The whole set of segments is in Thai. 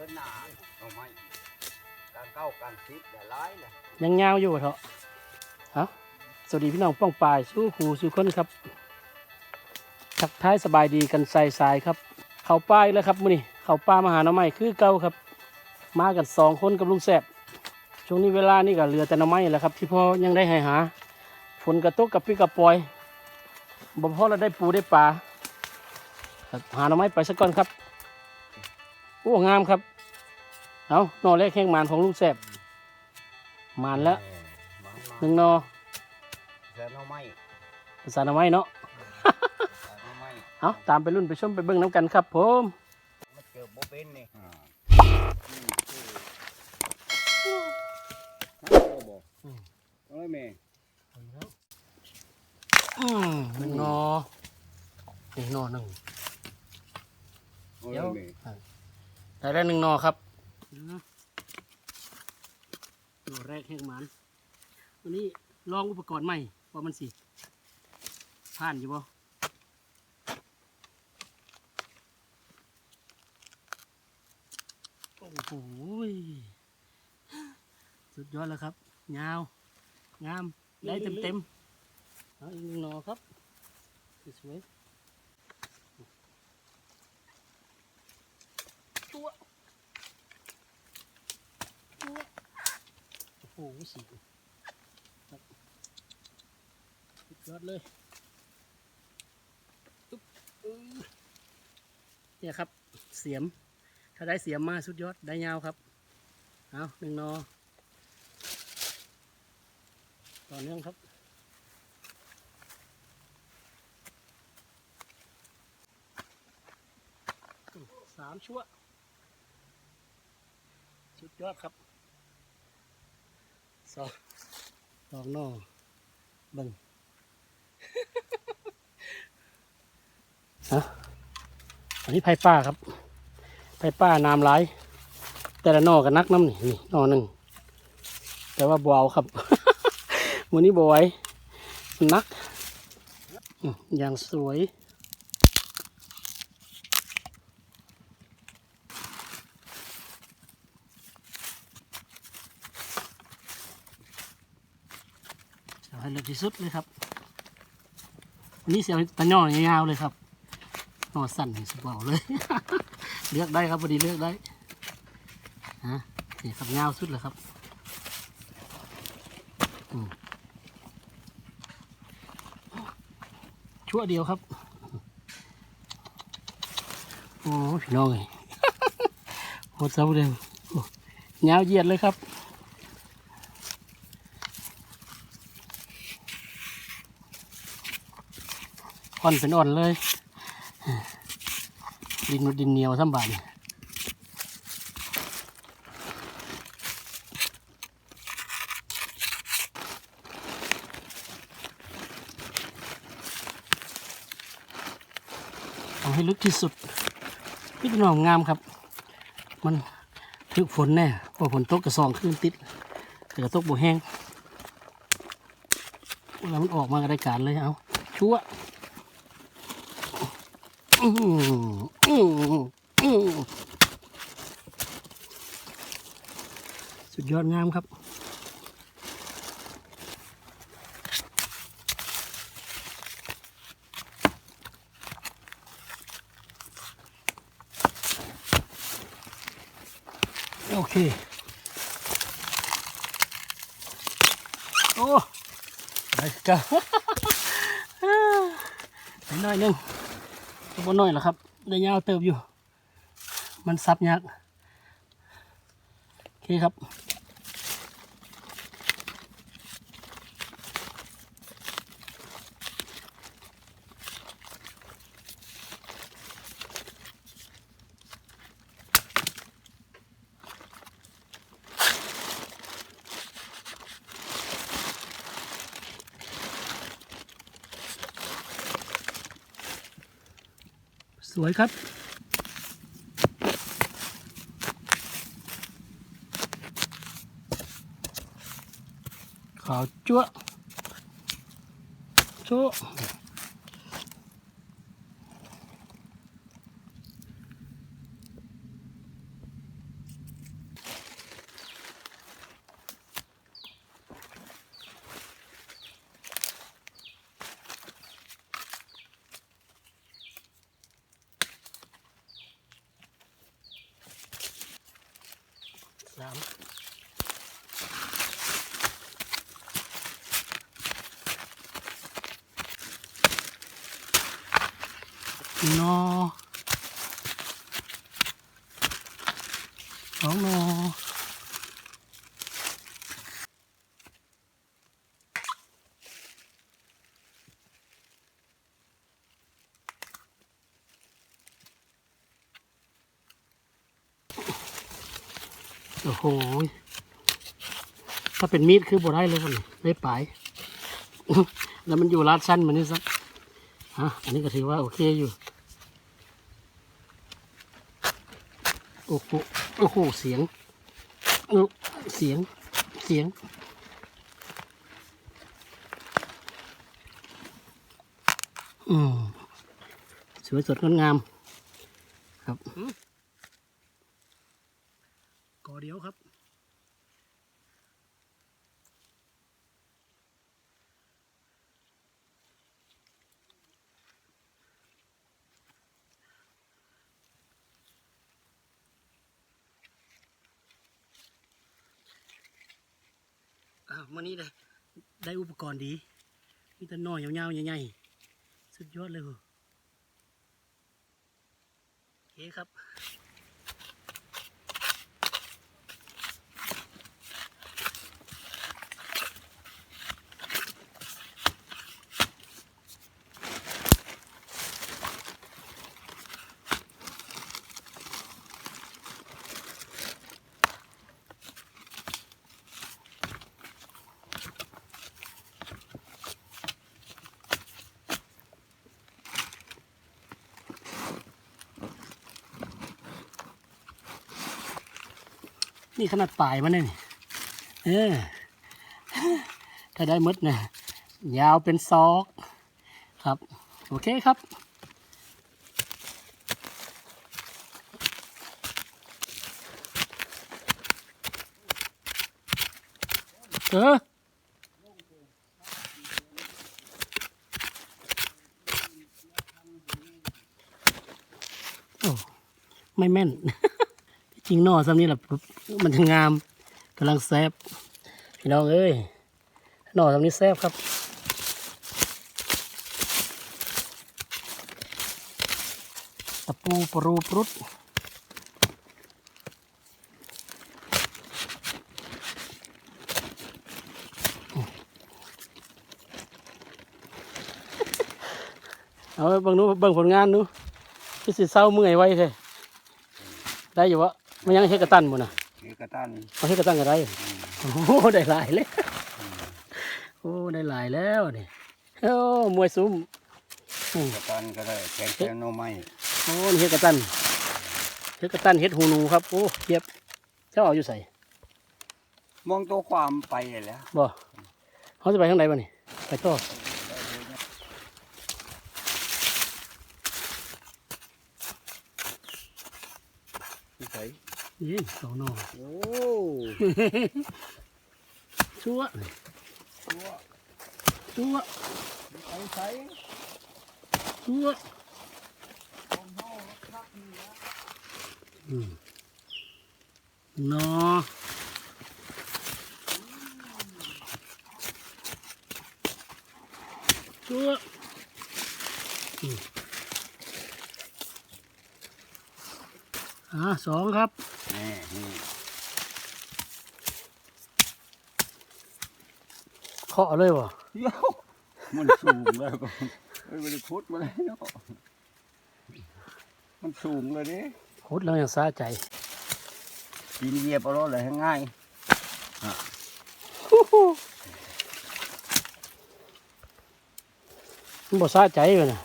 ดือนหน้าเอาไม้การเก้าการสิบแต่ร้ายแหละยังยาวอยู่เถอะเอาสวัสดีพี่น้องป้องปลายสู้หูสู้คนครับทักทายสบายดีกันใส่สายครับ เขาป้ายแล้วครับมื้อนี้เขาป้ามาหาหน้องใหม่คือเก่าครับ มากันสองคนกับลุงแสบช่วงนี้เวลานี่ก็เหลือแต่หน้องไม้แหล้วครับที่พ่อยังได้ให้หาฝนกระตุกกับพี่กระปอยบ่พอเราได้ปูได้ปลาหาหน้องไม้ไปสักก่อนครับโอ้งามครับ เอาหนอแรกแข้งหมานของลุงแสบหมานแล้วมาหนึ่งหนอแซ่เอาไม้ภาษาหน้องไม้เนาะแซ่เอาไม้เอาตามไปรุ่นไปชมไปเบิ่งน้ำกันครับผมมันเจอโบเป็นนี่อ่าเอาไว้แม่อืมหนึ่งหนอหนึ่งหนอหนึ่งเอาเดี๋ยวไว้แม่ได้แล้วหนึ่งหนอครับหนอแรกแห้งหมันวันนี้ ลองอุปกรณ์ใหม่ว่ามันสิผ่านอยู่บ่โอ้โหสุดยอดแล้วครับยาว งาม ได้เต็มเต็มเอาอีกหนึ่งหนอครับสวยตัวตัวโอ้โหสีครับสุด ยอดเลยเนี่ยครับ เสียม ถ้าได้เสียมมาสุดยอด ได้ยาวครับ เอาหนึ่งนอ ต่อเนื่องครับ สามชั่ว สุดยอดครับ สองสองนอบิ่ง ฮะอันนี้ไผ่ป้าครับ ไผ่ป้าน้ำไหลาย แต่ละนอกันนักน้ำนี่นี่นอหนึ่ง แต่ว่าบเอาครับวันนี้บไวยนัก อย่างสวยเอาให้เล็กที่สุดเลยครับวันนี้เสียตะย่อยาวเลยครับ นอสั่นสบาเลย เลือกได้ครับพอดีเลือกได้ฮะนี่ครับยาวสุดเลยครับชั่วเดียวครับโอ้พี่น้องเอ้ยโหดเสาเดียวโอ้ยาวเหยียดเลยครับอ่อนเป็นอ่อนเลย ดินดินเหนียวสัมบันเอาให้ลึกที่สุดพี่น้องงามครับ มันถึกฝนแน่เพอฝนตกกระซองขึ้นติดแต่กระตกบ่แห้งแล้วมันออกมากระได้การเลยเอาชั่ว อื้อหืออื้อหืออื้อหือ สุดยอดงามครับ โอเค โอ้ได้กันไปหน่อยหนึง ตัวน้อยแล้วครับ ได้ยาวเติบอยู่ มันซับยาก โอเคครับ สวยครับ ขาวจั๊วะจั๊ นอสองนอโอ้โห ถ้าเป็นมีดคือบ่ได้เลยวันนี้ได้ปลาย แล้วมันอยู่ลาดชั้นมันนี่สัก ฮะ อันนี้ก็ถือว่าโอเคอยู่ โอ้โหโอ้โหเสียงเออเสียงเสียง อืมสวยสดงดงาม ครับก่อเดียวครับ วันนี้ได้ได้อุปกรณ์ดี มีแต่น่อยยาวๆใหญ่ๆสุดยอดเลยเหรอโอเคครับ นี่ขนาดปลายมันเนี่เออถ้าได้มดนะยาวเป็นซอกครับ โอเคครับเออไม่แม่น ยิงหนอซ้ำนี่แหละมันจะงามกำลังแซบพี่น้องเอ้ยหนอซ้ำนี้แซบครับตะปูปรูปรุดเอาเบิ่งนู้เบิ่งผลงานนู้ที่สิเศร้าเมื่อยไว้ใช่ได้อยู่วะ มันยังเฮ็ดกระตันหมดนะเอกตันเอาเฮ็ดกระตันก็ได้โอ้โหได้หลายเลยโอ้ได้หลายแล้วนี่โอ้มวยซุ้มอืมกระตันก็ได้แกงแกงหน่อไม้โอ้นี่เฮ็ดกระตันเฮ็ดกระตันเฮ็ดหูหนูครับโอ้เทียบเจ้าเอาอยู่ใส่มองตัวความไปแล้วบ่เขาจะไปทางไหนบ่นี่ไปต่อ ที่ใส่นี่สองหนอโอ้ชั่วตัวชั่วไปใส่ชั่วอืมหนอชั่วอืม อ่าสองครับ นี่นี่เคาะเลยวะเดี๋ยวมันสูงแล้วก็เอ้ยมันพุดมาเลยเนาะมันสูงเลยดิคุดแล้วยังสาใจกินเหยียบเอารถเลยให้ง่ายมันบ่สาใจเลยนะ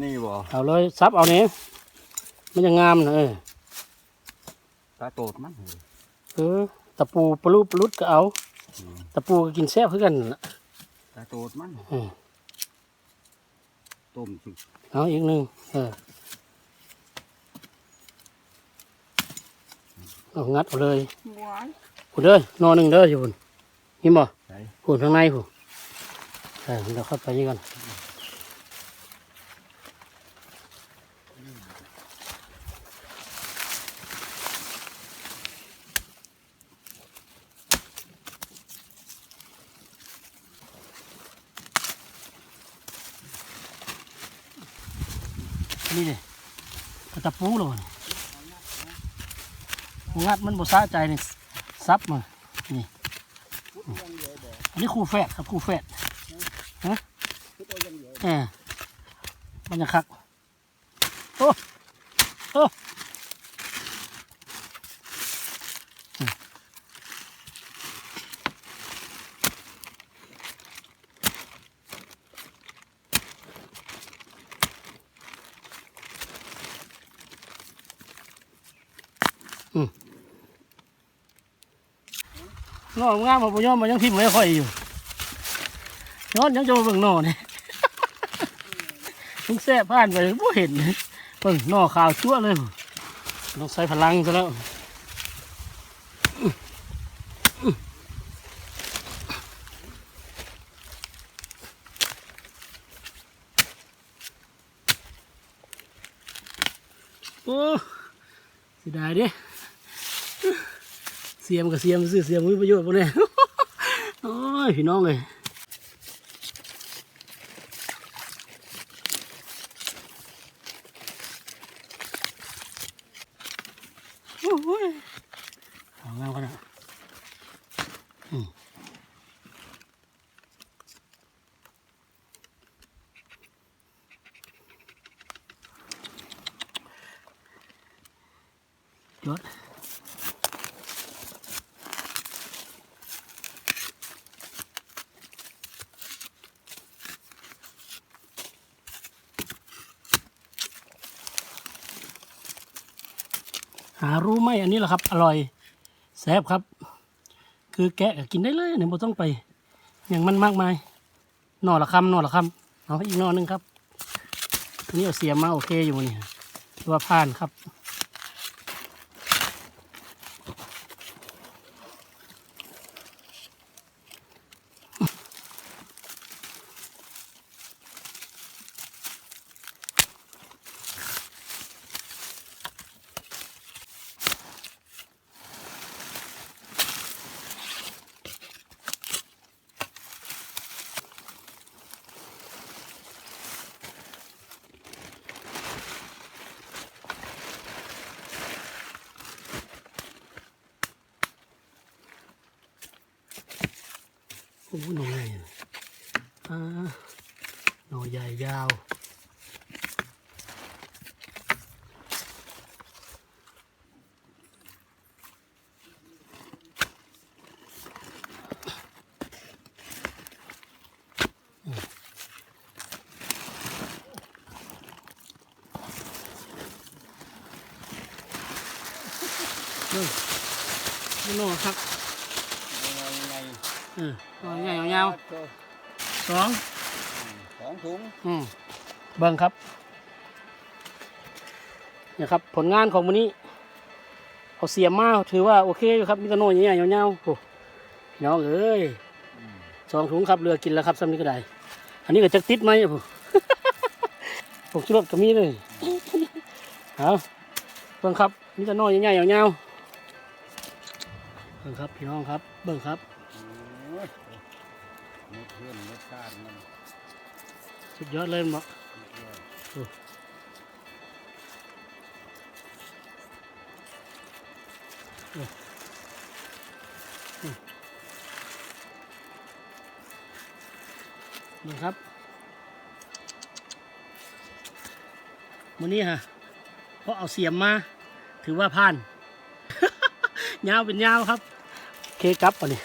นี่บ่เอาเลยซับเอาเนี้ย มันจะงามนะเออตาโตดมันเออตะปูปลุปลุดก็เอาตะปูก็กินแซ่บคือกันน่ะตาโตดมันอืมต้มสิเอาอีกหนึ่งเออเอางัดเอาเลยคุณเด้อนอนหนึ่งเด้ออยู่คุณนี่บ่ใส่คุณข้างในคุณเออเราเข้าไปนี่กันนี่เลยกระตะ ปูเลยงัดมันบ่สะใจนี่ซับมา นี่ อันนี้คู่แฝดครับคู่แฝดฮะเออมันจะคัก โอ้อืม นอกงามมาปุยอมมันยังพิมพ์ไว้ค่อยอยู่ย้อนยังจะมาเบิ่งหนอนี่มึงแซ่ผ่านไปบ่เห็นเบิ่งหนอขาวชั่วเลยต้องใส่พลังซะแล้วโอ้เสียดายด้ เสียมกับเสียมซื้อเสียมมีประโยชน์บ่เนี่ยโอ้ยพี่น้องเลยโอ้ยอางามขนาดอืมยศหารู้ไหมอันนี้แหละครับ อร่อยแซ่บครับ คือแกะกินได้เลยเนี่ยไม่ต้องไป อย่างมันมากมายหน่อละคำหน่อละคำเอาอีกหน่อหนึงครับอันนี้เอาเสียมมาโอเคอยู่นี่ว่าผ่านครับ อ้โหหน่อใหญ่อ่าหน่อใหญ่ยาวนี่นี่หน่อครับ ออหน่อใหญ่ยาวๆสองสองถุงอืมเบิ่งครับเนี่ยครับ ผลงานของวันนี้ เอาเสียมมาถือว่าโอเคอยู่ครับมีกระโน่ใหญ่ๆยาวๆโอ้พี่น้องเอ้ยสองถุงครับเรือกินแล้วครับซ้ำนี้ก็ได้ อันนี้ก็จะติดไหมอะผมผมชิรถก็มีเลยเอาเบิ่งครับมีกระโน่ใหญ่ๆยาวๆเบิ่งครับพี่น้องครับ เบิ่งครับโอ้ยนี่ เพื่อนรสชาติมันสุดยอดเลยมั้งนี่ครับวันนี้ฮะเพราะเอาเสียมมา ถือว่าผ่านยาวเป็นยาวครับ เคครับป่ะนี่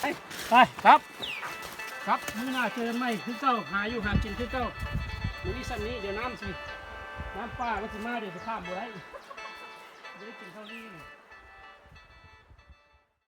ไป ไปครับ ครับมื้อหน้าเจอไหมคือเจ้าหาอยู่หากินคือเจ้ามื้อนี้สันนี้เดี๋ยวน้ำสิน้ำป้ามันสิมาเดี๋ยวจะข้ามบ่ได้ไม่ได้กินเท่านี้